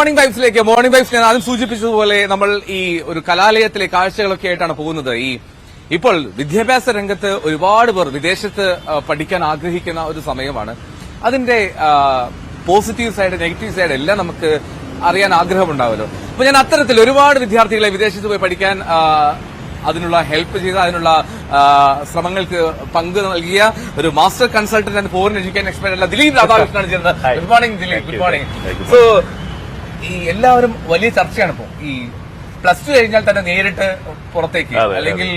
Morning വൈബ്സിലേക്ക് morning vibes ഞാൻ ആദ്യം സൂചിപ്പിച്ചതുപോലെ നമ്മൾ ഈ ഒരു കലാലയത്തിലെ കാഴ്ചകളൊക്കെ ആയിട്ടാണ് പോകുന്നത്. ഈ ഇപ്പോൾ വിദ്യാഭ്യാസ രംഗത്ത് ഒരുപാട് പേർ വിദേശത്ത് പഠിക്കാൻ ആഗ്രഹിക്കുന്ന ഒരു സമയമാണ്. അതിന്റെ പോസിറ്റീവ് സൈഡ് നെഗറ്റീവ് സൈഡ് എല്ലാം നമുക്ക് അറിയാൻ ആഗ്രഹമുണ്ടാവല്ലോ. അപ്പൊ ഞാൻ അത്തരത്തിൽ ഒരുപാട് വിദ്യാർത്ഥികളെ വിദേശത്ത് പോയി പഠിക്കാൻ അതിനുള്ള ഹെൽപ്പ് ചെയ്ത അതിനുള്ള ശ്രമങ്ങൾക്ക് പങ്ക് നൽകിയ ഒരു master consultant and foreign education expert അല്ല ദിലീപ് രാധാകൃഷ്ണനാണ് ചെയ്യുന്നത്. Good morning Dileep. Good morning so ഈ എല്ലാവരും വലിയ ചർച്ചയാണ് ഇപ്പോൾ ഈ പ്ലസ് ടു കഴിഞ്ഞാൽ തന്നെ നേരിട്ട് പുറത്തേക്ക് അല്ലെങ്കിൽ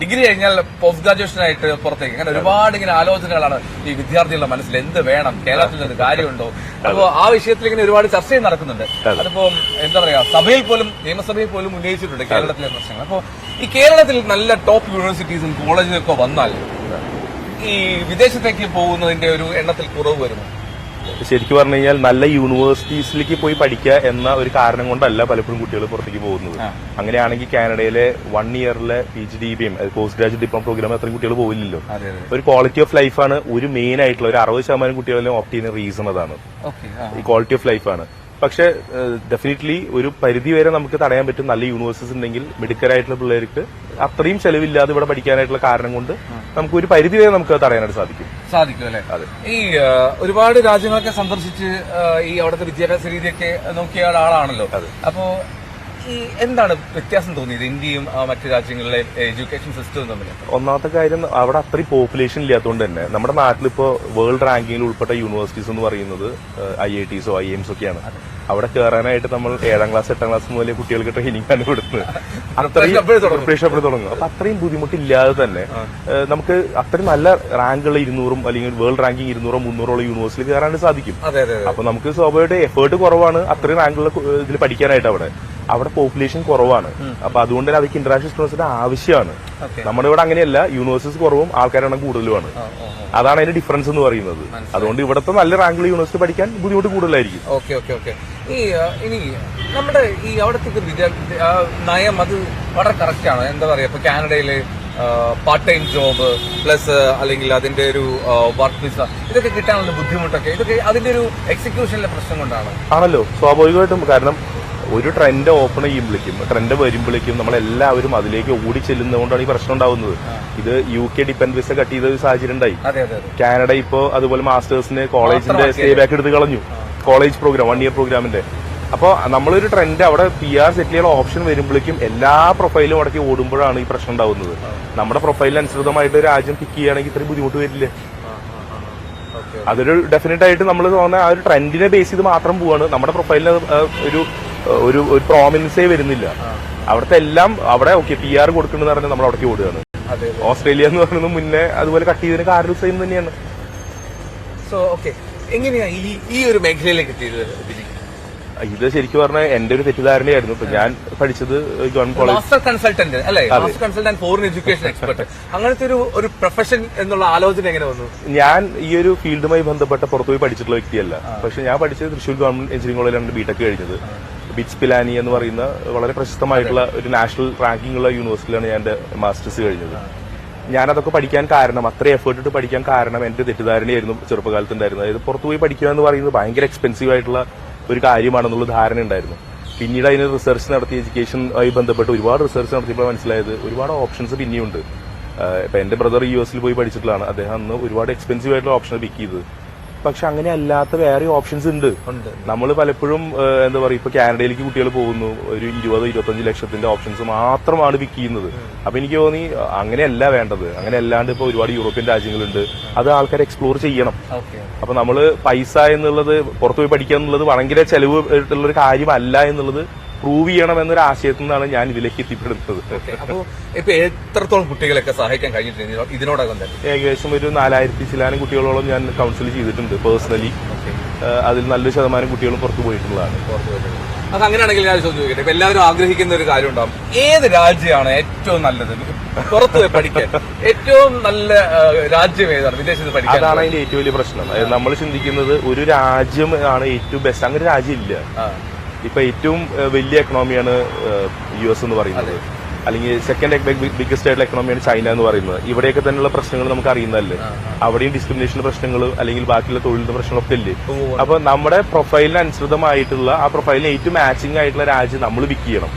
ഡിഗ്രി കഴിഞ്ഞാൽ പോസ്റ്റ് ഗ്രാജുവേഷൻ ആയിട്ട് പുറത്തേക്ക്. അങ്ങനെ ഒരുപാട് ഇങ്ങനെ ആലോചനകളാണ് ഈ വിദ്യാർത്ഥികളുടെ മനസ്സിൽ. എന്ത് വേണം? കേരളത്തിൽ നിന്ന് കാര്യമുണ്ടോ? അപ്പോ ആ വിഷയത്തിൽ ഇങ്ങനെ ഒരുപാട് ചർച്ചയും നടക്കുന്നുണ്ട്. അതെ. അതിപ്പോ എന്താ പറയാ സഭയിൽ പോലും നിയമസഭയിൽ പോലും ഉന്നയിച്ചിട്ടുണ്ട് കേരളത്തിലെ പ്രശ്നങ്ങൾ. അപ്പോ ഈ കേരളത്തിൽ നല്ല ടോപ്പ് യൂണിവേഴ്സിറ്റീസും കോളേജും ഒക്കെ വന്നാൽ ഈ വിദേശത്തേക്ക് പോകുന്നതിന്റെ ഒരു എണ്ണത്തിൽ കുറവ് വരുന്നു ശരിക്കും പറഞ്ഞു കഴിഞ്ഞാൽ നല്ല യൂണിവേഴ്സിറ്റീസിലേക്ക് പോയി പഠിക്കുക എന്ന ഒരു കാരണം കൊണ്ടല്ല പലപ്പോഴും കുട്ടികൾ പുറത്തേക്ക് പോകുന്നത്. അങ്ങനെയാണെങ്കിൽ കാനഡയിലെ one ഇയറിലെ P G D B M post graduate diploma programme അത്രയും കുട്ടികൾ അതെ ഒരു ക്വാളിറ്റി ഓഫ് ലൈഫാണ് ഒരു മെയിൻ ആയിട്ടുള്ള ഒരു അറുപത് ശതമാനം കുട്ടികളെല്ലാം ഓപ്റ്റ് ചെയ്യുന്ന റീസൺ അതാണ്. ഈ ക്വാളിറ്റി ഓഫ് ലൈഫാണ് പക്ഷെ ഡെഫിനറ്റ്ലി ഒരു പരിധി വരെ നമുക്ക് തടയാൻ പറ്റും. നല്ല യൂണിവേഴ്സസ് ഉണ്ടെങ്കിൽ മെഡിക്കൽ ആയിട്ടുള്ള പിള്ളേർക്ക് അത്രയും ചെലവില്ലാതെ ഇവിടെ പഠിക്കാനായിട്ടുള്ള കാരണം കൊണ്ട് നമുക്ക് ഒരു പരിധി വരെ നമുക്ക് തടയാനായിട്ട് സാധിക്കും. സാധിക്കും അല്ലെ. ഈ ഒരുപാട് രാജ്യങ്ങളൊക്കെ സന്ദർശിച്ച് ഈ അവിടുത്തെ വിദ്യാഭ്യാസ രീതിയൊക്കെ നോക്കിയ ഒരാളാണല്ലോ. അതെ. അപ്പോ ഈ എന്താണ് വ്യത്യാസം തോന്നിയത്? ഇന്ത്യയും മറ്റു രാജ്യങ്ങളിലെ എഡ്യൂക്കേഷൻ സിസ്റ്റവും തമ്മിൽ? ഒന്നാമത്തെ കാര്യം അവിടെ അത്രയും പോപ്പുലേഷൻ ഇല്ലാത്തതുകൊണ്ട് തന്നെ നമ്മുടെ നാട്ടിലിപ്പോ വേൾഡ് റാങ്കിങ്ങിൽ ഉൾപ്പെട്ട യൂണിവേഴ്സിറ്റീസ് എന്ന് പറയുന്നത് ഐ ഐ ടീസോ ഐ എംസ് ഒക്കെയാണ്. അവിടെ കയറാനായിട്ട് നമ്മൾ ഏഴാം ക്ലാസ് എട്ടാം ക്ലാസ് മുതലേ കുട്ടികൾക്ക് ട്രെയിനിങ് ആണ് കൊടുക്കുന്നത്. അത്രയും. പ്രിപ്പറേഷൻ തുടങ്ങും. അപ്പൊ അത്രയും ബുദ്ധിമുട്ടില്ലാതെ തന്നെ നമുക്ക് അത്രയും നല്ല റാങ്കുള്ള ഇരുന്നൂറും അല്ലെങ്കിൽ വേൾഡ് റാങ്കിങ് ഇരുന്നൂറോ മുന്നൂറോ ഉള്ള യൂണിവേഴ്സിറ്റിയിൽ കയറാനായിട്ട് സാധിക്കും. അപ്പൊ നമുക്ക് സ്വാഭാവികമായിട്ട് എഫേർട്ട് കുറവാണ് അത്രയും റാങ്കുള്ള ഇതിൽ പഠിക്കാനായിട്ട് അവിടെ. അവിടെ പോപ്പുലേഷൻ കുറവാണ്. അപ്പൊ അതുകൊണ്ട് തന്നെ അവർക്ക് ഇന്റർനാഷണൽ സ്റ്റുഡൻസിന്റെ ആവശ്യമാണ്. നമ്മുടെ ഇവിടെ അങ്ങനെയല്ല യൂണിവേഴ്സിറ്റീസ് കുറവും ആൾക്കാരാണ് കൂടുതലുമാണ്. അതാണ് അതിന്റെ ഡിഫറൻസ് എന്ന് പറയുന്നത്. അതുകൊണ്ട് ഇവിടുത്തെ നല്ല റാങ്കിൽ യൂണിവേഴ്സിറ്റി പഠിക്കാൻ ബുദ്ധിമുട്ട് കൂടുതലായിരിക്കും. Okay okay okay. ഈ ഇനി നമ്മുടെ ഈ അവിടുത്തെ നയം അത് വളരെ കറക്റ്റ് ആണ്. എന്താ പറയാ ഇപ്പൊ കാനഡയിൽ പാർട്ട് ടൈം ജോബ് പ്ലസ് അല്ലെങ്കിൽ അതിന്റെ ഒരു വർക്ക് വിസ ഇതൊക്കെ കിട്ടാനുള്ള ബുദ്ധിമുട്ടൊക്കെ ഇതൊക്കെ അതിന്റെ ഒരു എക്സിക്യൂഷനിലെ പ്രശ്നം കൊണ്ടാണ്? ആണല്ലോ. സ്വാഭാവികമായിട്ടും കാരണം ഒരു ട്രെൻഡ് ഓപ്പൺ ചെയ്യുമ്പോഴേക്കും ട്രെൻഡ് വരുമ്പോഴേക്കും നമ്മളെല്ലാവരും അതിലേക്ക് ഓടി ചെല്ലുന്നതുകൊണ്ടാണ് ഈ പ്രശ്നം ഉണ്ടാവുന്നത്. ഇത് U K depend visa cut ചെയ്ത ഒരു സാഹചര്യം ഉണ്ടായി. കാനഡ ഇപ്പോ അതുപോലെ മാസ്റ്റേഴ്സിന് കോളേജിന്റെ. സ്റ്റേ ബാക്ക് എടുത്ത് കളഞ്ഞു. കോളേജ് പ്രോഗ്രാം വൺ ഇയർ പ്രോഗ്രാമിന്റെ അപ്പോൾ നമ്മളൊരു ട്രെൻഡ് അവിടെ പി ആർ സെറ്റ് ചെയ്യാൻ ഓപ്ഷൻ വരുമ്പോഴേക്കും എല്ലാ പ്രൊഫൈലും അടക്കി ഓടുമ്പോഴാണ് ഈ പ്രശ്നം ഉണ്ടാവുന്നത്. നമ്മുടെ പ്രൊഫൈലിന് അനുസൃതമായിട്ട് രാജ്യം പിക്ക് ചെയ്യുകയാണെങ്കിൽ ഇത്രയും ബുദ്ധിമുട്ട് വരില്ലേ? അതൊരു ഡെഫിനറ്റ് ആയിട്ട് നമ്മൾ തോന്നുന്ന ആ ഒരു ട്രെൻഡിനെ ബേസ് ചെയ്ത് മാത്രം പോവാണ്. നമ്മുടെ പ്രൊഫൈലിന് ഒരു ഒരു ഒരു പ്രോമിനൻസേ വരുന്നില്ല. അവിടുത്തെ എല്ലാം അവിടെ ഓക്കെ പി ആർ കൊടുക്കണമെന്ന് പറഞ്ഞാൽ നമ്മൾ അവിടേക്ക് ഓടുകയാണ്. ഓസ്ട്രേലിയ എന്ന് പറയുന്നത് മുന്നേ അതുപോലെ കട്ട് ചെയ്തതിന് കാരണം സെയിം തന്നെയാണ്. സോ ഓക്കെ എങ്ങനെയാ ഈ ഈ ഒരു മേഖലയിലേക്ക് എത്തിയത്? ഇത് ശരിക്കും പറഞ്ഞാൽ എന്റെ ഒരു തെറ്റിദ്ധാരണയായിരുന്നു. ഇപ്പൊ ഞാൻ പഠിച്ചത് ഗവൺമെന്റ് കോളേജ് മാസ്റ്റർ കൺസൾട്ടന്റ് അല്ലെ? Master consultant foreign education expert അങ്ങനത്തെ ഒരു ഒരു പ്രൊഫഷൻ എന്നുള്ള ആലോചന എങ്ങനെ വന്നു? ഞാൻ ഈ ഒരു ഫീൽഡുമായി ബന്ധപ്പെട്ട പുറത്തുപോയി പഠിച്ചിട്ടുള്ള വ്യക്തിയല്ല. പക്ഷെ ഞാൻ പഠിച്ചത് തൃശ്ശൂർ ഗവൺമെന്റ് എഞ്ചിനീയറിംഗ് കോളേജിലാണ് ബിടെക് കഴിഞ്ഞത്. ബിറ്റ്സ് പിലാനി എന്ന് പറയുന്ന വളരെ പ്രശസ്തമായിട്ടുള്ള ഒരു നാഷണൽ റാങ്കിംഗ് ഉള്ള യൂണിവേഴ്സിറ്റിയിലാണ് ഞാൻ എന്റെ മാസ്റ്റേഴ്സ് കഴിഞ്ഞത്. ഞാനതൊക്കെ പഠിക്കാൻ കാരണം അത്രയും എഫേർട്ട് ഇട്ട് പഠിക്കാൻ കാരണം എന്റെ തെറ്റിദ്ധാരണയായിരുന്നു ചെറുപ്പകാലത്ത് ഉണ്ടായിരുന്നത് അതായത് പുറത്തുപോയി പഠിക്കുക എന്ന് പറയുന്നത് ഭയങ്കര എക്സ്പെൻസീവ് ആയിട്ടുള്ള ഒരു കാര്യമാണെന്നുള്ള ധാരണ ഉണ്ടായിരുന്നു. പിന്നീട് അതിന് റിസർച്ച് നടത്തി എഡ്യൂക്കേഷൻ ആയി ബന്ധപ്പെട്ട് ഒരുപാട് റിസർച്ച് നടത്തിയപ്പോൾ മനസ്സിലായത് ഒരുപാട് ഓപ്ഷൻസ് പിന്നെയുണ്ട്. ഇപ്പൊ എന്റെ ബ്രദർ യു എസിൽ പോയി പഠിച്ചിട്ടുള്ളതാണ്. അദ്ദേഹം അന്ന് ഒരുപാട് എക്സ്പെൻസീവ് ആയിട്ടുള്ള ഓപ്ഷൻ പിക്ക് ചെയ്തത്. പക്ഷെ അങ്ങനെ അല്ലാത്ത വേറെ ഓപ്ഷൻസ് ഉണ്ട്. നമ്മൾ പലപ്പോഴും എന്താ പറയുക ഇപ്പൊ കാനഡയിലേക്ക് കുട്ടികൾ പോകുന്നു. ഒരു ഇരുപത് ഇരുപത്തഞ്ച് ലക്ഷത്തിന്റെ ഓപ്ഷൻസ് മാത്രമാണ് പിക്ക് ചെയ്യുന്നത്. അപ്പൊ എനിക്ക് തോന്നി അങ്ങനെയല്ല വേണ്ടത്. അങ്ങനെ അല്ലാണ്ട് ഇപ്പൊ ഒരുപാട് യൂറോപ്യൻ രാജ്യങ്ങളുണ്ട്. അത് ആൾക്കാർ എക്സ്പ്ലോർ ചെയ്യണം. അപ്പൊ നമ്മൾ പൈസ എന്നുള്ളത് പുറത്തുപോയി പഠിക്കുക എന്നുള്ളത് ഭയങ്കര ചെലവ് ആയിട്ടുള്ള ഒരു കാര്യമല്ല എന്നുള്ളത് പ്രൂവ് ചെയ്യണം എന്നൊരു ആശയത്തിൽ നിന്നാണ് ഞാൻ ഇതിലേക്ക് എത്തിപ്പെടുന്നത്. അപ്പോൾ ഇപ്പൊ എത്രത്തോളം കുട്ടികളൊക്കെ സഹായിക്കാൻ കഴിഞ്ഞിട്ടുണ്ട് ഇതിനോടകം തന്നെ? ഏകദേശം ഒരു നാലായിരത്തി ചിലാനും കുട്ടികളോളം ഞാൻ കൗൺസിൽ ചെയ്തിട്ടുണ്ട് പേഴ്സണലി അതിൽ നല്ലൊരു ശതമാനം കുട്ടികളും പുറത്തു പോയിട്ടുള്ളതാണ്. അത് അങ്ങനെയാണെങ്കിൽ ഞാൻ ചോദിക്കട്ടെ ഇപ്പൊ എല്ലാവരും ആഗ്രഹിക്കുന്ന ഒരു കാര്യം ഉണ്ടാവും. ഏത് രാജ്യമാണ് ഏറ്റവും നല്ലത്? പുറത്ത് പോയി പഠിക്കാൻ. ഏറ്റവും നല്ല രാജ്യം ഏതാണ്? വിദേശത്ത് പഠിക്കാൻ അതാണ് അതിന്റെ ഏറ്റവും വലിയ പ്രശ്നം. നമ്മൾ ചിന്തിക്കുന്നത് ഒരു രാജ്യം ആണ് ഏറ്റവും ബെസ്റ്റ് അങ്ങനെ ഒരു രാജ്യം ഇല്ല ആ, ഇപ്പൊ ഏറ്റവും വലിയ എക്കണോമിയാണ് യു എസ് എന്ന് പറയുന്നത്. അല്ലെങ്കിൽ സെക്കൻഡ് ബിഗ്ഗസ്റ്റ് ആയിട്ടുള്ള എക്കണോമിയാണ് ചൈന എന്ന് പറയുന്നത്. ഇവിടെയൊക്കെ തന്നെയുള്ള പ്രശ്നങ്ങൾ നമുക്ക് അറിയുന്നതല്ലേ? അവിടെയും ഡിസ്ക്രിമിനേഷൻ പ്രശ്നങ്ങൾ അല്ലെങ്കിൽ ബാക്കിയുള്ള തൊഴിലിന്റെ പ്രശ്നങ്ങളൊക്കെ ഇല്ലേ? അപ്പൊ നമ്മുടെ പ്രൊഫൈലിന് അനുസൃതമായിട്ടുള്ള ആ പ്രൊഫൈലിന് ഏറ്റവും മാച്ചിങ് ആയിട്ടുള്ള രാജ്യം നമ്മൾ പിക്ക് ചെയ്യണം.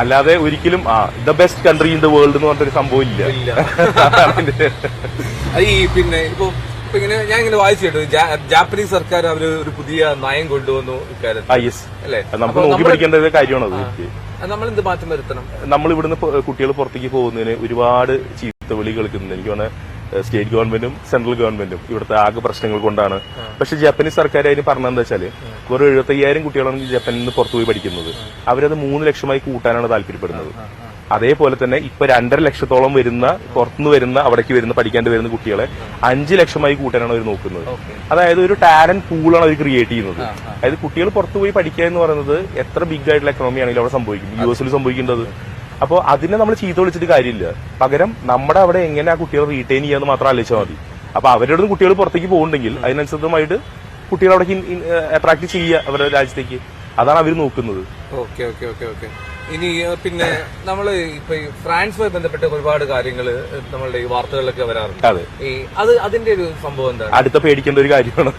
അല്ലാതെ ഒരിക്കലും ആ the best country in the world എന്ന് പറഞ്ഞൊരു സംഭവം ഇല്ല. പിന്നെ ഇപ്പൊ ഇപ്പൊ ഇങ്ങനെ ഞാൻ ഇങ്ങനെ വായിച്ചു കേട്ടു ജാപ്പനീസ് സർക്കാർ അവർ ഒരു പുതിയ നയം കൊണ്ടുവന്നു ഇക്കാര്യത്തിൽ. അല്ലേ? നമുക്ക് നോക്കി പഠിക്കേണ്ട ഒരു കാര്യമാണത് നമ്മൾ എന്ത് മാറ്റം വരുത്തണം? നമ്മൾ ഇവിടുന്ന് കുട്ടികൾ പുറത്തേക്ക് പോകുന്നതിന് ഒരുപാട് ചീത്ത വിളി കളിക്കുന്നത് എനിക്ക് തോന്നുന്നത് സ്റ്റേറ്റ് ഗവൺമെന്റും സെൻട്രൽ ഗവൺമെന്റും ഇവിടുത്തെ ആകെ പ്രശ്നങ്ങൾ കൊണ്ടാണ്. പക്ഷെ ജാപ്പനീസ് സർക്കാർ അതിന് പറഞ്ഞതെന്ന് വെച്ചാൽ വെറും എഴുപത്തയ്യായിരം കുട്ടികളാണ് ജപ്പാനിൽ നിന്ന് പുറത്തുപോയി പഠിക്കുന്നത്. അവരത് മൂന്ന് ലക്ഷമായി കൂട്ടാനാണ് താല്പര്യപ്പെടുന്നത്. അതേപോലെ തന്നെ ഇപ്പൊ രണ്ടര ലക്ഷത്തോളം വരുന്ന പുറത്തുനിന്ന് വരുന്ന അവിടേക്ക് വരുന്ന പഠിക്കാണ്ട് വരുന്ന കുട്ടികളെ അഞ്ച് ലക്ഷമായി കൂട്ടാനാണ് അവർ നോക്കുന്നത്. അതായത് ഒരു ടാലന്റ് പൂളാണ് അവർ ക്രിയേറ്റ് ചെയ്യുന്നത്. അതായത് കുട്ടികൾ പുറത്തു പോയി പഠിക്കുക എന്ന് പറയുന്നത് എത്ര ബിഗ് ആയിട്ടുള്ള എക്കണോമി ആണെങ്കിലും അവിടെ സംഭവിക്കും. യു എസിൽ സംഭവിക്കേണ്ടത്. അപ്പോൾ അതിനെ നമ്മൾ ചീത്ത വിളിച്ചിട്ട് കാര്യമില്ല. പകരം നമ്മുടെ അവിടെ എങ്ങനെ ആ കുട്ടികളെ റീറ്റെയിൻ ചെയ്യാന്ന് മാത്രം ആലോചിച്ചാൽ മതി. അപ്പൊ അവരുടെ കുട്ടികൾ പുറത്തേക്ക് പോകുന്നുണ്ടെങ്കിൽ അതിനനുസൃതമായിട്ട് കുട്ടികൾ അവിടെ അട്രാക്ട് ചെയ്യുക അവരുടെ രാജ്യത്തേക്ക്. അതാണ് അവർ നോക്കുന്നത്. Okay okay okay okay. ഇനി പിന്നെ നമ്മൾ ഇപ്പൊ ഈ ഫ്രാൻസുമായി ബന്ധപ്പെട്ട ഒരുപാട് കാര്യങ്ങൾ നമ്മളുടെ ഈ വാർത്തകളിലൊക്കെ വരാറുണ്ട്. അതെ. ഈ അത് അതിന്റെ ഒരു സംഭവം എന്താണ്? അടുത്ത പേടിക്കേണ്ട ഒരു കാര്യമാണ്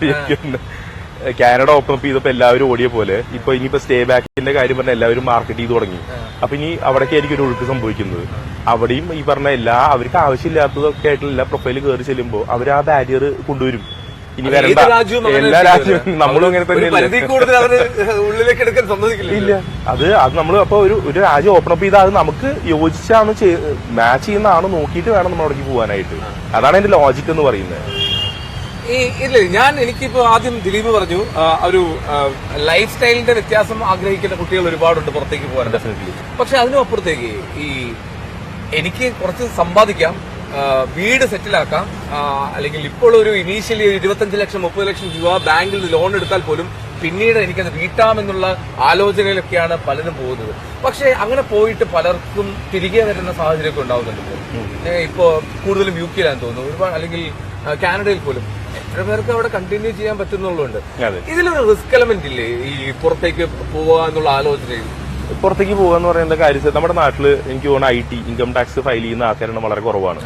കാനഡ ഓപ്പൺ അപ്പ് ചെയ്തപ്പോ എല്ലാവരും ഓടിയ പോലെ ഇപ്പൊ ഇനിയിപ്പോ സ്റ്റേ ബാക്കിന്റെ കാര്യം പറഞ്ഞാൽ എല്ലാവരും മാർക്കറ്റ് ചെയ്ത് തുടങ്ങി. അപ്പൊ ഇനി അവിടേക്ക് ആയിരിക്കും ഒരു ഒഴുക്ക് സംഭവിക്കുന്നത്. അവിടെയും ഈ പറഞ്ഞ എല്ലാ അവർക്ക് ആവശ്യമില്ലാത്തതൊക്കെ ആയിട്ടുള്ള എല്ലാ പ്രൊഫൈൽ കയറി ചെല്ലുമ്പോൾ അവർ ആ ബാരിയർ കൊണ്ടുവരും. ഇനി വരണ്ട. എല്ലാ രാജ്യവും നമ്മളും ഇങ്ങനെ തന്നെ ഉള്ളിലേക്ക് എടുക്കാൻ സമ്മതിക്കില്ല ഇല്ല. അത് അത് നമ്മൾ അപ്പൊ ഒരു ഒരു രാജ്യം ഓപ്പൺ അപ്പ് ചെയ്താൽ അത് നമുക്ക് യോജിച്ചാണ് മാച്ച് ചെയ്യുന്നതാണ് നോക്കിയിട്ട് വേണം നമ്മൾ അവിടേക്ക് പോകാനായിട്ട് അതാണ് എന്റെ ലോജിക് എന്ന് പറയുന്നത്. ഈ ഇല്ല ഞാൻ എനിക്കിപ്പോ ആദ്യം ദിലീപ് പറഞ്ഞു ഒരു ലൈഫ് സ്റ്റൈലിന്റെ വ്യത്യാസം ആഗ്രഹിക്കുന്ന കുട്ടികൾ ഒരുപാടുണ്ട് പുറത്തേക്ക് പോകാൻ. ഡെഫിനറ്റ്ലി പക്ഷെ അതിനും അപ്പുറത്തേക്ക് ഈ എനിക്ക് കുറച്ച് സമ്പാദിക്കാം വീട് സെറ്റിലാക്കാം. അല്ലെങ്കിൽ ഇപ്പോൾ ഒരു ഇനീഷ്യലി ഒരു ഇരുപത്തഞ്ച് ലക്ഷം മുപ്പത് ലക്ഷം രൂപ ബാങ്കിൽ ലോൺ എടുത്താൽ പോലും പിന്നീട് എനിക്കത് വീട്ടാമെന്നുള്ള ആലോചനയിലൊക്കെയാണ് പലരും പോകുന്നത്. പക്ഷെ അങ്ങനെ പോയിട്ട് പലർക്കും തിരികെ വരുന്ന സാഹചര്യമൊക്കെ ഉണ്ടാവുന്നുണ്ട് ഇപ്പോൾ. കൂടുതലും യു കെയിലാന്ന് തോന്നുന്നു. ഒരുപാട് അല്ലെങ്കിൽ കാനഡയിൽ പോലും എത്ര പേർക്ക് അവിടെ കണ്ടിന്യൂ ചെയ്യാൻ പറ്റുന്നുള്ളതുണ്ട്. ഇതിലൊരു റിസ്ക് എലമെന്റ് ഇല്ലേ? ഈ പുറത്തേക്ക് പോവുക എന്നുള്ള ആലോചനയിൽ? പുറത്തേക്ക് പോകുക എന്ന് പറയുന്ന കാര്യം നമ്മുടെ നാട്ടിൽ എനിക്ക് തോന്നുന്നു I T income tax file ചെയ്യുന്ന ആൾക്കാരെണ്ണം വളരെ കുറവാണ്.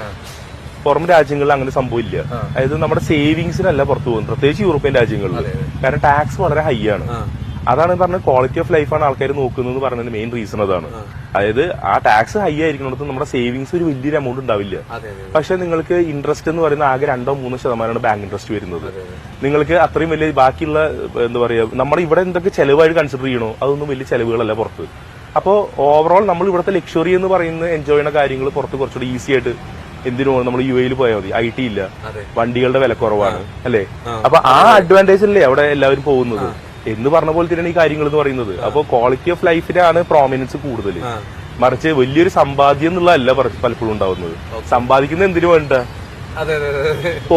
പുറം രാജ്യങ്ങളിൽ അങ്ങനെ സംഭവമില്ല. അതായത് നമ്മുടെ സേവിങ്സിനല്ല പുറത്തു പോകുന്നത്. പ്രത്യേകിച്ച് യൂറോപ്യൻ രാജ്യങ്ങളിൽ. കാരണം ടാക്സ് വളരെ ഹൈ ആണ്. അതാണ് പറഞ്ഞ ക്വാളിറ്റി ഓഫ് ലൈഫാണ് ആൾക്കാർ നോക്കുന്നത് പറയുന്നതിന് മെയിൻ റീസൺ അതാണ്. അതായത് ആ ടാക്സ് ഹൈ ആയിരിക്കുന്നിടത്ത് നമ്മുടെ സേവിങ്സ് ഒരു വലിയൊരു എമൗണ്ട് ഉണ്ടാവില്ല. പക്ഷെ നിങ്ങൾക്ക് ഇൻട്രസ്റ്റ് എന്ന് പറയുന്ന ആകെ രണ്ടോ മൂന്നോ ശതമാനമാണ് ബാങ്ക് ഇൻട്രസ്റ്റ് വരുന്നത്. നിങ്ങൾക്ക് അത്രയും വലിയ ബാക്കിയുള്ള എന്താ പറയുക നമ്മുടെ ഇവിടെ എന്തൊക്കെ ചെലവായിട്ട് കൺസിഡർ ചെയ്യണോ അതൊന്നും വലിയ ചെലവുകളല്ല പുറത്ത്. അപ്പോൾ ഓവറോൾ നമ്മൾ ഇവിടുത്തെ ലക്ഷറി എന്ന് പറയുന്ന എൻജോയ് ചെയ്യുന്ന കാര്യങ്ങൾ പുറത്ത് കുറച്ചുകൂടി ഈസി ആയിട്ട് എന്തിനു നമ്മൾ യു എയിൽ പോയാൽ മതി. ഐ ടി ഇല്ല. വണ്ടികളുടെ വില കുറവാണ്. അല്ലേ? അപ്പൊ ആ അഡ്വാന്റേജ് അല്ലേ അവിടെ എല്ലാവരും പോകുന്നത്? എന്ന് പറഞ്ഞ പോലെ തന്നെയാണ് ഈ കാര്യങ്ങൾ എന്ന് പറയുന്നത്. അപ്പോൾ ക്വാളിറ്റി ഓഫ് ലൈഫിനാണ് പ്രോമിനൻസ് കൂടുതൽ മറിച്ച് വലിയൊരു സമ്പാദ്യം എന്നുള്ളതല്ല പലപ്പോഴും ഉണ്ടാവുന്നത്. സമ്പാദിക്കുന്ന എന്തിനു വേണ്ട?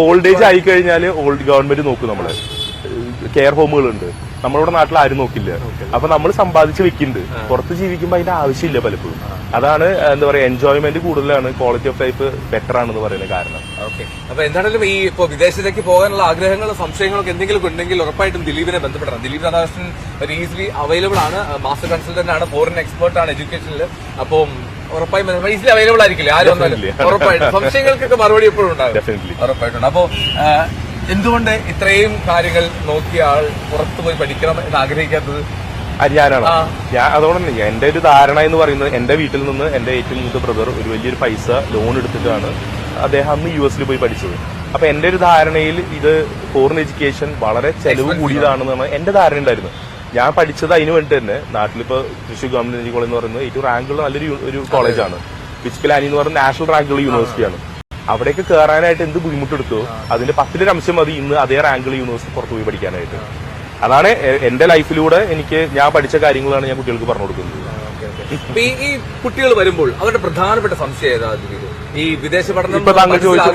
ഓൾഡ് ഏജ് ആയി കഴിഞ്ഞാൽ ഓൾഡ് ഗവൺമെന്റ് നോക്കും നമ്മളെ. കെയർ ഹോമുകളുണ്ട്. നമ്മളിവിടെ നാട്ടിൽ ആരും നോക്കില്ല. അപ്പൊ നമ്മൾ സമ്പാദിച്ച് വെക്കുന്നുണ്ട് പുറത്ത് ജീവിക്കുമ്പോൾ അതിന്റെ ആവശ്യമില്ല പലപ്പോഴും. അതാണ് എന്താ പറയാ എൻജോയ്മെന്റ് കൂടുതലാണ്. ക്വാളിറ്റി ഓഫ് ലൈഫ് ബെറ്റർ ആണെന്ന് പറയുന്ന കാരണം. ഓക്കെ. അപ്പൊ എന്താണെങ്കിലും ഈ ഇപ്പൊ വിദേശത്തേക്ക് പോകാനുള്ള ആഗ്രഹങ്ങളും സംശയങ്ങളൊക്കെ എന്തെങ്കിലും ഉണ്ടെങ്കിൽ ഉറപ്പായിട്ടും ദിലീപിനെ ബന്ധപ്പെടണം. ദിലീപ് രാധാകൃഷ്ണൻ ഒരു ഈസിലി അവൈലബിൾ ആണ് മാസ്റ്റർ കൺസൾട്ടന്റ് ആണ്. ഫോറിൻ എക്സ്പേർട്ട് ആണ് എഡ്യൂക്കേഷനിൽ അപ്പൊ ഉറപ്പായും ഈസിലി അവൈലബിൾ ആയിരിക്കില്ല? ആരും. ഉറപ്പായിട്ടും. സംശയങ്ങൾക്കൊക്കെ മറുപടി എപ്പോഴും ഉണ്ടാകും. ഉറപ്പായിട്ടുണ്ട് അപ്പോ ആ, എന്തുകൊണ്ട് ഇത്രയും കാര്യങ്ങൾ നോക്കിയ ആൾ പുറത്തു പോയി പഠിക്കണം എന്ന് ആഗ്രഹിക്കാത്തത്? ഞാനാണ് ആ. ഞാൻ അതുകൊണ്ടല്ല എന്റെ ഒരു ധാരണ എന്ന് പറയുന്നത് എന്റെ വീട്ടിൽ നിന്ന് എന്റെ ഏറ്റവും മൂത്ത ബ്രദർ ഒരു വലിയൊരു പൈസ ലോൺ എടുത്തിട്ടാണ് അദ്ദേഹം അന്ന് യു എസിൽ പോയി പഠിച്ചത്. അപ്പൊ എന്റെ ഒരു ധാരണയിൽ ഇത് ഫോറിൻ എഡ്യൂക്കേഷൻ വളരെ ചെലവ് കൂടിയതാണെന്നാണ് എന്റെ ധാരണ ഉണ്ടായിരുന്നത്. ഞാൻ പഠിച്ചത് അതിന് വേണ്ടി തന്നെ നാട്ടിലിപ്പോ തൃശ്ശൂർ ഗവൺമെന്റ് എഞ്ചിനീയറിംഗ് കോളേജ് എന്ന് പറയുന്നത് ഏറ്റവും റാങ്കുള്ള നല്ലൊരു ഒരു കോളേജാണ് വിസ്പിലാനി എന്ന് പറയുന്നത് നാഷണൽ റാങ്കുള്ള യൂണിവേഴ്സിറ്റിയാണ് അവിടേക്ക് കയറാനായിട്ട് എന്ത് ബുദ്ധിമുട്ടെടുത്തോ അതിന്റെ പത്തിലൊരു അംശം മതി. ഇന്ന് അതേ റാങ്കിൾ യൂണിവേഴ്സിറ്റി പുറത്തു പോയി പഠിക്കാനായിട്ട്. അതാണ് എന്റെ ലൈഫിലൂടെ എനിക്ക് ഞാൻ പഠിച്ച കാര്യങ്ങളാണ് ഞാൻ കുട്ടികൾക്ക് പറഞ്ഞു കൊടുക്കുന്നത്. ഈ- കുട്ടികൾ വരുമ്പോൾ അവരുടെ പ്രധാനപ്പെട്ട സംശയം ഏതാ? ഈ വിദേശ പഠനം ഇപ്പൊ താങ്കൾ ചോദിച്ച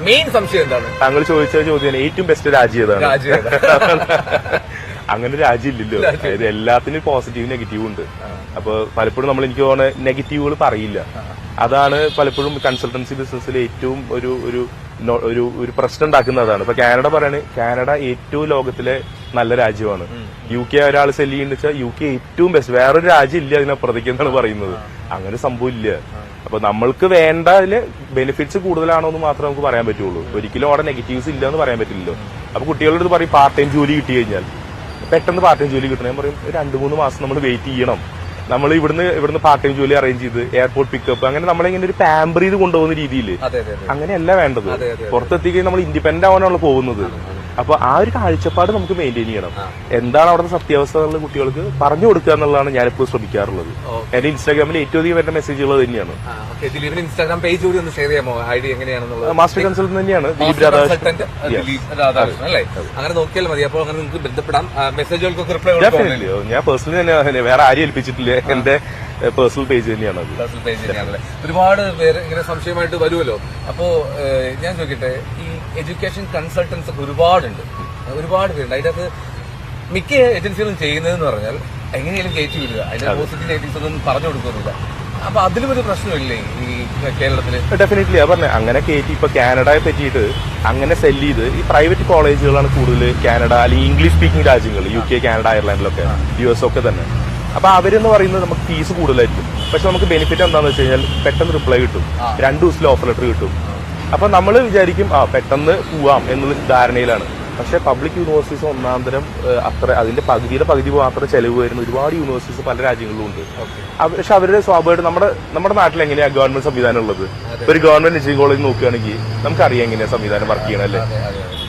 മെയിൻ സംശയം എന്താണ്? താങ്കൾ ചോദിച്ച ചോദ്യം ഏറ്റവും ബെസ്റ്റ് രാജ്യം ഏതാണ്? അങ്ങനെ രാജ്യമില്ലല്ലോ രാജ്യം ഇല്ലല്ലോ. അതായത് എല്ലാത്തിനും പോസിറ്റീവ് നെഗറ്റീവ് ഉണ്ട്. അപ്പൊ പലപ്പോഴും നമ്മൾ എനിക്ക് തോന്നുന്ന നെഗറ്റീവുകൾ പറയില്ല. അതാണ് പലപ്പോഴും കൺസൾട്ടൻസി ബിസിനസ്സിൽ ഏറ്റവും ഒരു ഒരു ഒരു ഒരു പ്രശ്നം ഉണ്ടാക്കുന്നതാണ് ഇപ്പൊ കാനഡ പറയാണ് കാനഡ ഏറ്റവും ലോകത്തിലെ നല്ല രാജ്യമാണ്. യു കെ ഒരാൾ സെൽ ചെയ്യുന്ന വെച്ചാൽ യു കെ ഏറ്റവും ബെസ്റ്റ് വേറൊരു രാജ്യം ഇല്ല അതിനപ്പുറത്തേക്ക് എന്നാണ് പറയുന്നത്. അങ്ങനെ സംഭവം ഇല്ല. അപ്പൊ നമ്മൾക്ക് വേണ്ടതിൽ ബെനിഫിറ്റ്സ് കൂടുതലാണോ എന്ന് മാത്രമേ നമുക്ക് പറയാൻ പറ്റുള്ളൂ. ഒരിക്കലും അവിടെ നെഗറ്റീവ്സ് ഇല്ല എന്ന് പറയാൻ പറ്റില്ലല്ലോ. അപ്പൊ കുട്ടികളുടെ അടുത്ത് പറയും പാർട്ട് ടൈം ജോലി കിട്ടി കഴിഞ്ഞാൽ. പെട്ടെന്ന് പാർട്ട് ടൈം ജോലി കിട്ടണേ പറയും. രണ്ട് മൂന്ന് മാസം നമ്മൾ വെയിറ്റ് ചെയ്യണം. നമ്മൾ ഇവിടുന്ന് ഇവിടുന്ന് പാർട്ട് ടൈം ജോലി അറേഞ്ച് ചെയ്ത് എയർപോർട്ട് പിക്കപ്പ് അങ്ങനെ നമ്മളിങ്ങനെ ഒരു പാമ്പർ ചെയ്ത് കൊണ്ടുപോകുന്ന രീതിയിൽ അങ്ങനെയല്ല വേണ്ടത്. അതെ. നമ്മൾ ഇൻഡിപെൻഡന്റ് ആവാനാണ് പോകുന്നത്. അപ്പൊ ആ ഒരു കാഴ്ചപ്പാട് നമുക്ക് മെയിന്റെയിൻ ചെയ്യണം. എന്താണ് അവിടുത്തെ സത്യാവസ്ഥ എന്നുള്ള കുട്ടികൾക്ക് പറഞ്ഞു കൊടുക്കുക എന്നുള്ളതാണ് ഞാനിപ്പോൾ ശ്രമിക്കാറുള്ളത്. എന്റെ ഇൻസ്റ്റാഗ്രാമിൽ ഏറ്റവും അധികം വരുന്ന മെസ്സേജുകൾ തന്നെയാണ്. ഇൻസ്റ്റാഗ്രാം പേജ് കൂടി ഒന്ന് ഷെയർ ചെയ്യാമോ? ഐ ഡി എങ്ങനെയാണെന്നുള്ളത് മാസ്റ്റർ കൺസൾട്ടന്റ് തന്നെയാണ് ദിലീപ് രാധാകൃഷ്ണൻ. അല്ലേ? അങ്ങനെ നോക്കിയാൽ മതി. അപ്പോൾ അങ്ങനെ നിങ്ങൾക്ക് ബന്ധപ്പെടാം. മെസ്സേജുകൾക്ക് മെസ്സേജുകൾക്കൊക്കെ റിപ്ലൈ ഞാൻ പേഴ്സണലി തന്നെ വേറെ ആരും ഏൽപ്പിച്ചിട്ടില്ല. എന്റെ പേഴ്സണൽ പേജ് തന്നെയാണ് പേഴ്സണൽ പേജ് തന്നെയാണല്ലേ ഒരുപാട് പേര് ഇങ്ങനെ സംശയമായിട്ട് വരുമല്ലോ. അപ്പോ ഞാൻ ചോദിക്കട്ടെ എഡ്യൂക്കേഷൻ കൺസൾട്ടൻസ് ഒക്കെ ഒരുപാടുണ്ട്. ഒരുപാട് പേരുണ്ട്. അതിന്റെ അകത്ത് മിക്ക ഏജൻസികളും ചെയ്യുന്നതെന്ന് പറഞ്ഞാൽ എങ്ങനെയാലും കയറ്റി വിടുക. അതിന്റെ പോസിറ്റീവ് നെഗറ്റീവ്സ് ഒന്നും പറഞ്ഞു കൊടുക്കുന്നില്ല. അപ്പൊ അതിലും ഒരു പ്രശ്നമില്ലേ ഈ കേരളത്തിൽ? ഡെഫിനറ്റ്ലി അത് പറഞ്ഞത് അങ്ങനെ കയറ്റി ഇപ്പൊ കാനഡയെ പറ്റിയിട്ട് അങ്ങനെ സെൽ ചെയ്ത് ഈ പ്രൈവറ്റ് കോളേജുകളാണ് കൂടുതൽ കാനഡ അല്ലെങ്കിൽ ഇംഗ്ലീഷ് സ്പീക്കിംഗ് രാജ്യങ്ങൾ യു കെ കാനഡ അയർലൻഡിലൊക്കെ യു എസ് ഒക്കെ തന്നെ. അപ്പൊ അവരെന്ന് പറയുന്നത് നമുക്ക് ഫീസ് കൂടുതലായിരിക്കും. പക്ഷെ നമുക്ക് ബെനിഫിറ്റ് എന്താണെന്ന് വെച്ച് കഴിഞ്ഞാൽ പെട്ടെന്ന് റിപ്ലൈ കിട്ടും. രണ്ടു ദിവസത്തിൽ ഓഫർ ലെറ്റർ കിട്ടും. അപ്പൊ നമ്മൾ വിചാരിക്കും ആ പെട്ടെന്ന് പോവാം എന്നുള്ള ധാരണയിലാണ്. പക്ഷെ പബ്ലിക് യൂണിവേഴ്സിറ്റീസ് ഒന്നാന്തരം അത്ര അതിന്റെ പകുതിയുടെ പകുതി മാത്രം ചെലവ് വരുന്ന ഒരുപാട് യൂണിവേഴ്സിറ്റീസ് പല രാജ്യങ്ങളിലും ഉണ്ട്. പക്ഷെ അവരുടെ സ്വാഭാവികമായിട്ട് നമ്മുടെ നമ്മുടെ നാട്ടിൽ എങ്ങനെയാ ഗവൺമെന്റ് സംവിധാനം ഉള്ളത്? ഒരു ഗവൺമെന്റ് എഞ്ചിനീയറിംഗ് കോളേജ് നോക്കുകയാണെങ്കിൽ നമുക്കറിയാം എങ്ങനെയാ സംവിധാനം വർക്ക് ചെയ്യണം അല്ലേ?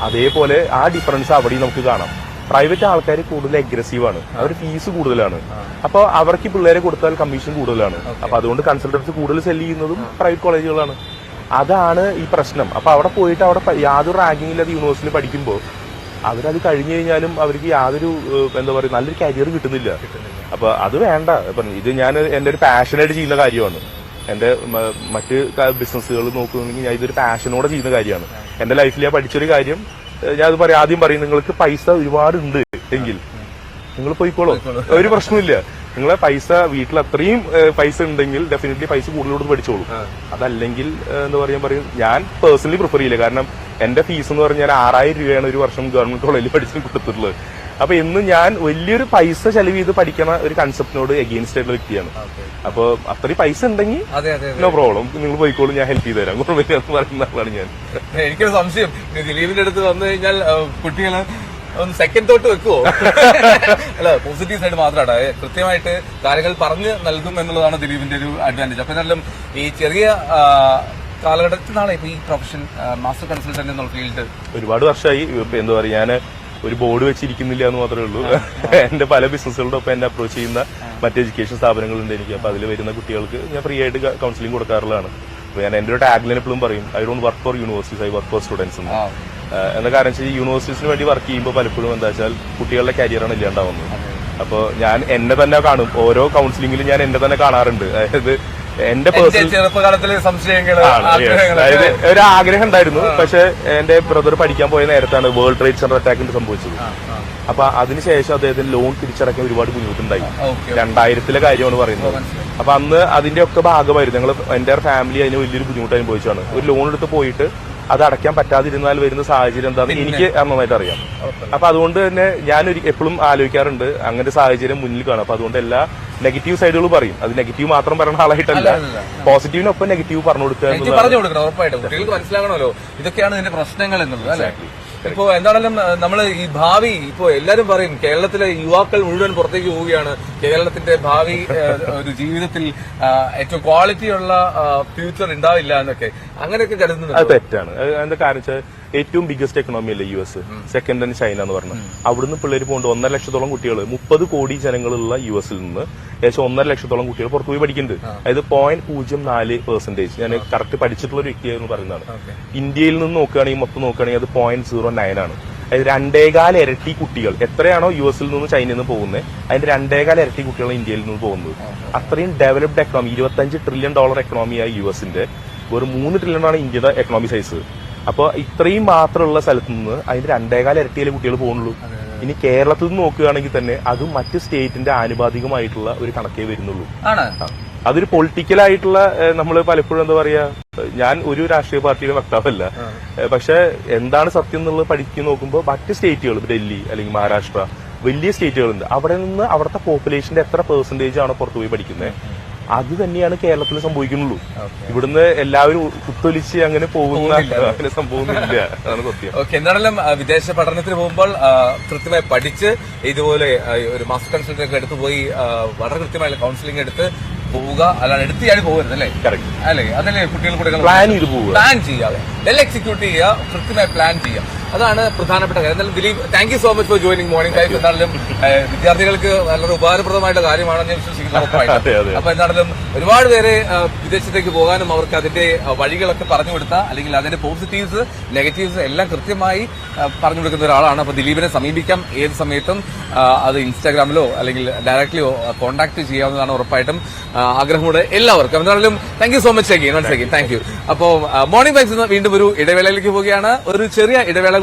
അതേപോലെ ആ ഡിഫറൻസ് അവിടെയും നമുക്ക് കാണാം. പ്രൈവറ്റ് ആൾക്കാർ കൂടുതൽ അഗ്രസീവ് ആണ്. അവർ ഫീസ് കൂടുതലാണ്. അപ്പോൾ അവർക്ക് പിള്ളേരെ കൊടുത്താൽ കമ്മീഷൻ കൂടുതലാണ്. അപ്പൊ അതുകൊണ്ട് കൺസൾട്ടൻസ് കൂടുതൽ സെല്ല് ചെയ്യുന്നതും പ്രൈവറ്റ് കോളേജുകളാണ് അതാണ് ഈ പ്രശ്നം. അപ്പോൾ അവിടെ പോയിട്ട് അവിടെ യാതൊരു റാങ്കിങ് ഇല്ലാതെ യൂണിവേഴ്സിറ്റിയിൽ പഠിക്കുമ്പോൾ അവരത് കഴിഞ്ഞു കഴിഞ്ഞാലും അവർക്ക് യാതൊരു എന്താ പറയുക നല്ലൊരു കരിയർ കിട്ടുന്നില്ല. അപ്പോൾ അത് വേണ്ട. ഇപ്പൊ ഇത് ഞാൻ എന്റെ ഒരു പാഷനായിട്ട് ചെയ്യുന്ന കാര്യമാണ്. എന്റെ മറ്റ് ബിസിനസ്സുകൾ നോക്കുകയാണെങ്കിൽ ഞാൻ ഇതൊരു പാഷനോടെ ചെയ്യുന്ന കാര്യമാണ്. എന്റെ ലൈഫിൽ ഞാൻ പഠിച്ചൊരു കാര്യം ഞാൻ അത് പറയാം ആദ്യം പറയും നിങ്ങൾക്ക് പൈസ ഒരുപാട് ഉണ്ട് എങ്കിൽ നിങ്ങൾ പോയിക്കോളൂ. ഒരു പ്രശ്നമില്ല നിങ്ങളെ പൈസ വീട്ടിൽ അത്രയും പൈസ ഉണ്ടെങ്കിൽ ഡെഫിനറ്റ്ലി പൈസ കൂടുതലോട് പഠിച്ചോളൂ അതല്ലെങ്കിൽ എന്ന് എന്താ പറയാ പറയും ഞാൻ പേഴ്സണലി പ്രിഫർ ചെയ്യില്ല. കാരണം എന്റെ ഫീസ് എന്ന് പറഞ്ഞാൽ ആറായിരം രൂപയാണ് ഒരു വർഷം ഗവൺമെന്റ് കോളേജിൽ പഠിച്ചു കൊടുത്തിട്ടുള്ളത്. അപ്പൊ ഇന്ന് ഞാൻ വലിയൊരു പൈസ ചെലവ് ചെയ്ത് പഠിക്കുന്ന ഒരു കൺസെപ്റ്റിനോട് എഗെയിൻസ്റ്റ് ആയിട്ടുള്ള വ്യക്തിയാണ്. അപ്പൊ അത്രയും പൈസ ഉണ്ടെങ്കിൽ നോ പ്രോബ്ലം നിങ്ങൾ പോയിക്കോളൂ ഞാൻ ഹെൽപ്പ് ചെയ്തു തരാം പറയുന്ന ആളാണ് ഞാൻ. എനിക്കൊരു സംശയം. ദിലീപിന്റെ അടുത്ത് വന്നു കഴിഞ്ഞാൽ കുട്ടികൾ ഒന്ന് സെക്കൻഡ് തോട്ട് വെക്കുവോ? അല്ല പോസിറ്റീവ് സൈഡ് മാത്രമാണ് കൃത്യമായിട്ട് കാര്യങ്ങൾ പറഞ്ഞ് നൽകും എന്നുള്ളതാണ് ദിലീപിന്റെ ഒരു അഡ്വാന്റേജ് അപ്പൊ എന്നാലും ഈ ചെറിയ കാലഘട്ടത്തിനാണ് കാലഘട്ടത്തിലാണ് ഇപ്പൊ ഈ പ്രൊഫഷൻ മാസ്റ്റർ കൺസൾട്ടന്റ് എന്നുള്ള ഫീൽഡ് ഒരുപാട് വർഷമായി. എന്താ പറയുക ഞാൻ ഒരു ബോർഡ് വെച്ചിരിക്കുന്നില്ല എന്ന് മാത്രമേ ഉള്ളൂ. എന്റെ പല ബിസിനസ്സുകളുടെ ഒപ്പം എന്നെ അപ്രോച്ച് ചെയ്യുന്ന മറ്റ് എഡ്യൂക്കേഷൻ സ്ഥാപനങ്ങളുണ്ട് എനിക്ക്. അപ്പൊ അതിൽ വരുന്ന കുട്ടികൾക്ക് ഞാൻ ഫ്രീ ആയിട്ട് കൗൺസിലിംഗ് കൊടുക്കാറുള്ളതാണ്. അപ്പൊ ഞാൻ എന്റെ ഒരു ടാഗ്ലൈൻ എപ്പോഴും പറയും I don't work for universities I work for students എന്ന കാരണം വെച്ചാൽ യൂണിവേഴ്സിറ്റീസിന് വേണ്ടി വർക്ക് ചെയ്യുമ്പോൾ പലപ്പോഴും എന്താ വെച്ചാൽ കുട്ടികളുടെ കരിയറാണ് ഇല്ലാണ്ടാവുന്നത്. അപ്പോൾ ഞാൻ എന്നെ തന്നെ കാണും. ഓരോ കൗൺസിലിംഗിലും ഞാൻ എന്നെ തന്നെ കാണാറുണ്ട്. അതായത് എന്റെ ചെറുപ്പകാലത്തിലെ സംശയങ്ങൾ അതായത് ഒരു ആഗ്രഹം ഉണ്ടായിരുന്നു. പക്ഷെ എന്റെ ബ്രദർ പഠിക്കാൻ പോയ നേരത്താണ് വേൾഡ് ട്രേഡ് സെന്റർ അറ്റാക്ക് സംഭവിച്ചത്. അപ്പൊ അതിനുശേഷം അദ്ദേഹത്തിന് ലോൺ തിരിച്ചടക്കാൻ ഒരുപാട് ബുദ്ധിമുട്ടുണ്ടായി. രണ്ടായിരത്തിലെ കാര്യമാണ് പറയുന്നത്. അപ്പൊ അന്ന് അതിന്റെ ഒക്കെ ഭാഗമായിരുന്നു. ഞങ്ങൾ എന്റെ ഫാമിലി അതിന് വലിയൊരു ബുദ്ധിമുട്ട് അനുഭവിച്ചാണ് ഒരു ലോൺ എടുത്ത് പോയിട്ട് അത് അടയ്ക്കാൻ പറ്റാതിരുന്നാൽ വരുന്ന സാഹചര്യം എന്താണെന്ന് എനിക്ക് നന്നായിട്ട് അറിയാം. അപ്പൊ അതുകൊണ്ട് തന്നെ ഞാൻ എപ്പോഴും ആലോചിക്കാറുണ്ട് അങ്ങനെ സാഹചര്യം മുന്നിൽ കാണും. അപ്പൊ അതുകൊണ്ട് എല്ലാ നെഗറ്റീവ് സൈഡുകൾ പറയും. അത് നെഗറ്റീവ് മാത്രം പറയുന്ന ആളായിട്ടല്ല. പോസിറ്റീവിനൊപ്പം നെഗറ്റീവ് പറഞ്ഞു കൊടുക്കുക പറഞ്ഞു കൊടുക്കണം ഉറപ്പായിട്ടും. കുട്ടികൾക്ക് മനസ്സിലാകണമല്ലോ. ഇതൊക്കെയാണ് ഇതിന്റെ പ്രശ്നങ്ങൾ എന്നുള്ളത് അല്ലെ? ഇപ്പോ എന്താണെങ്കിലും നമ്മൾ ഈ ഭാവി ഇപ്പോ എല്ലാരും പറയും കേരളത്തിലെ യുവാക്കൾ മുഴുവൻ പുറത്തേക്ക് പോവുകയാണ്. കേരളത്തിന്റെ ഭാവി ഒരു ജീവിതത്തിൽ ഏറ്റവും ക്വാളിറ്റിയുള്ള ഫ്യൂച്ചർ ഉണ്ടാവില്ല എന്നൊക്കെ അങ്ങനെയൊക്കെ കരുതുന്നത് തെറ്റാണ്. എന്താ കാരണം വെച്ചാൽ ഏറ്റവും ബിഗ്ഗസ്റ്റ് എക്കണോമി അല്ലേ U S second and China എന്ന് പറഞ്ഞു അവിടുന്ന് പിള്ളേർ പോകുന്നുണ്ട് ഒന്നര ലക്ഷത്തോളം കുട്ടികൾ മുപ്പത് കോടി ജനങ്ങളുള്ള യു എസിൽ നിന്ന് ഏകദേശം ഒന്നര ലക്ഷത്തോളം കുട്ടികൾ പുറത്തു പോയി പഠിക്കുന്നുണ്ട് അതായത് പോയിന്റ് പൂജ്യം നാല് പെർസെന്റേജ് ഞാൻ കറക്റ്റ് പഠിച്ചിട്ടുള്ള ഒരു വ്യക്തിയായിരുന്നു പറയുന്നതാണ്. ഇന്ത്യയിൽ നിന്ന് നോക്കുകയാണെങ്കിൽ മൊത്തം നോക്കുകയാണെങ്കിൽ അത് പോയിന്റ് സീറോ നയൻ ആണ്. അതായത് രണ്ടേകാൽ ഇരട്ടി കുട്ടികൾ. എത്രയാണോ യു എസിൽ നിന്ന് ചൈനയിൽ നിന്ന് പോകുന്നത് അതിന്റെ രണ്ടേകാൽ ഇരട്ടി കുട്ടികളാണ് ഇന്ത്യയിൽ നിന്ന് പോകുന്നത്. അത്രയും ഡെവലപ്ഡ് എക്കണോമി ഇരുപത്തഞ്ച് ട്രില്യൺ ഡോളർ എക്കണോമിയായി യു എസിന്റെ വെറും മൂന്ന് ട്രില്യൺ ആണ് ഇന്ത്യയുടെ എക്കണോമി സൈസ് അപ്പോൾ ഇത്രയും മാത്രമുള്ള സ്ഥലത്തു നിന്ന് അതിന്റെ രണ്ടേകാല ഇരട്ടിയിലെ കുട്ടികൾ പോകുന്നുള്ളൂ ഇനി കേരളത്തിൽ നിന്ന് നോക്കുകയാണെങ്കിൽ തന്നെ അത് മറ്റ് സ്റ്റേറ്റിന്റെ ആനുപാതികമായിട്ടുള്ള ഒരു കണക്കേ വരുന്നുള്ളൂ. അതൊരു പൊളിറ്റിക്കൽ ആയിട്ടുള്ള നമ്മൾ പലപ്പോഴും എന്താ പറയാ ഞാൻ ഒരു രാഷ്ട്രീയ പാർട്ടിയുടെ വക്താവല്ല. പക്ഷെ എന്താണ് സത്യം എന്നുള്ളത് പഠിക്കുക നോക്കുമ്പോൾ മറ്റ് സ്റ്റേറ്റുകൾ ഡൽഹി അല്ലെങ്കിൽ മഹാരാഷ്ട്ര വലിയ സ്റ്റേറ്റുകളുണ്ട്. അവിടെ നിന്ന് അവിടുത്തെ പോപ്പുലേഷന്റെ എത്ര പെർസെന്റേജ് ആണ് പുറത്തുപോയി പഠിക്കുന്നത് അത് തന്നെയാണ് കേരളത്തിൽ സംഭവിക്കുന്നുള്ളൂ. ഇവിടുന്ന് എല്ലാവരും കുത്തൊലിച്ച് അങ്ങനെ പോകുന്ന അങ്ങനെ സംഭവമൊന്നുമില്ല അതാണ് സത്യം. ഓക്കെ എന്താണെങ്കിലും വിദേശ പഠനത്തിന് പോകുമ്പോൾ കൃത്യമായി പഠിച്ച് ഇതുപോലെ ഒരു മാസ്റ്റർ കൺസൾട്ടന്റ് ഒക്കെ എടുത്ത് പോയി വളരെ കൃത്യമായ കൗൺസിലിംഗ് എടുത്ത് പോവുക അല്ലാതെ എടുത്തിയാണ് പോകരുത് അല്ലേ? അല്ലേ? അതല്ലേ കുട്ടികൾ കൂടെ പ്ലാൻ ചെയ്ത് പോവുക. പ്ലാൻ ചെയ്യുക. എക്സിക്യൂട്ട് ചെയ്യുക കൃത്യമായി പ്ലാൻ ചെയ്യുക. അതാണ് പ്രധാനപ്പെട്ട കാര്യം. എന്നാലും Dileep thank you so much for joining morning time എന്നാലും വിദ്യാർത്ഥികൾക്ക് വളരെ ഉപകാരപ്രദമായിട്ടുള്ള കാര്യമാണെന്ന് ഞാൻ വിശ്വസിക്കുന്നു ഉറപ്പായിട്ടും. അതെ, അതെ. അപ്പൊ എന്താണെങ്കിലും ഒരുപാട് പേരെ വിദേശത്തേക്ക് പോകാനും അവർക്ക് അതിന്റെ വഴികളൊക്കെ പറഞ്ഞു കൊടുത്ത അല്ലെങ്കിൽ അതിന്റെ പോസിറ്റീവ്സ് നെഗറ്റീവ്സ് എല്ലാം കൃത്യമായി പറഞ്ഞു കൊടുക്കുന്ന ഒരാളാണ്. അപ്പൊ ദിലീപിനെ സമീപിക്കാം. ഏത് സമയത്തും അത് ഇൻസ്റ്റാഗ്രാമിലോ അല്ലെങ്കിൽ ഡയറക്ട്ലിയോ കോൺടാക്ട് ചെയ്യാവുന്നതാണ് ഉറപ്പായിട്ടും ആഗ്രഹമുണ്ട് എല്ലാവർക്കും. എന്താണെങ്കിലും thank you so much again once again thank you അപ്പോൾ മോർണിംഗ് ബൈക്സ് വീണ്ടും ഒരു ഇടവേളയിലേക്ക് പോവുകയാണ്. ഒരു ചെറിയ ഇടവേള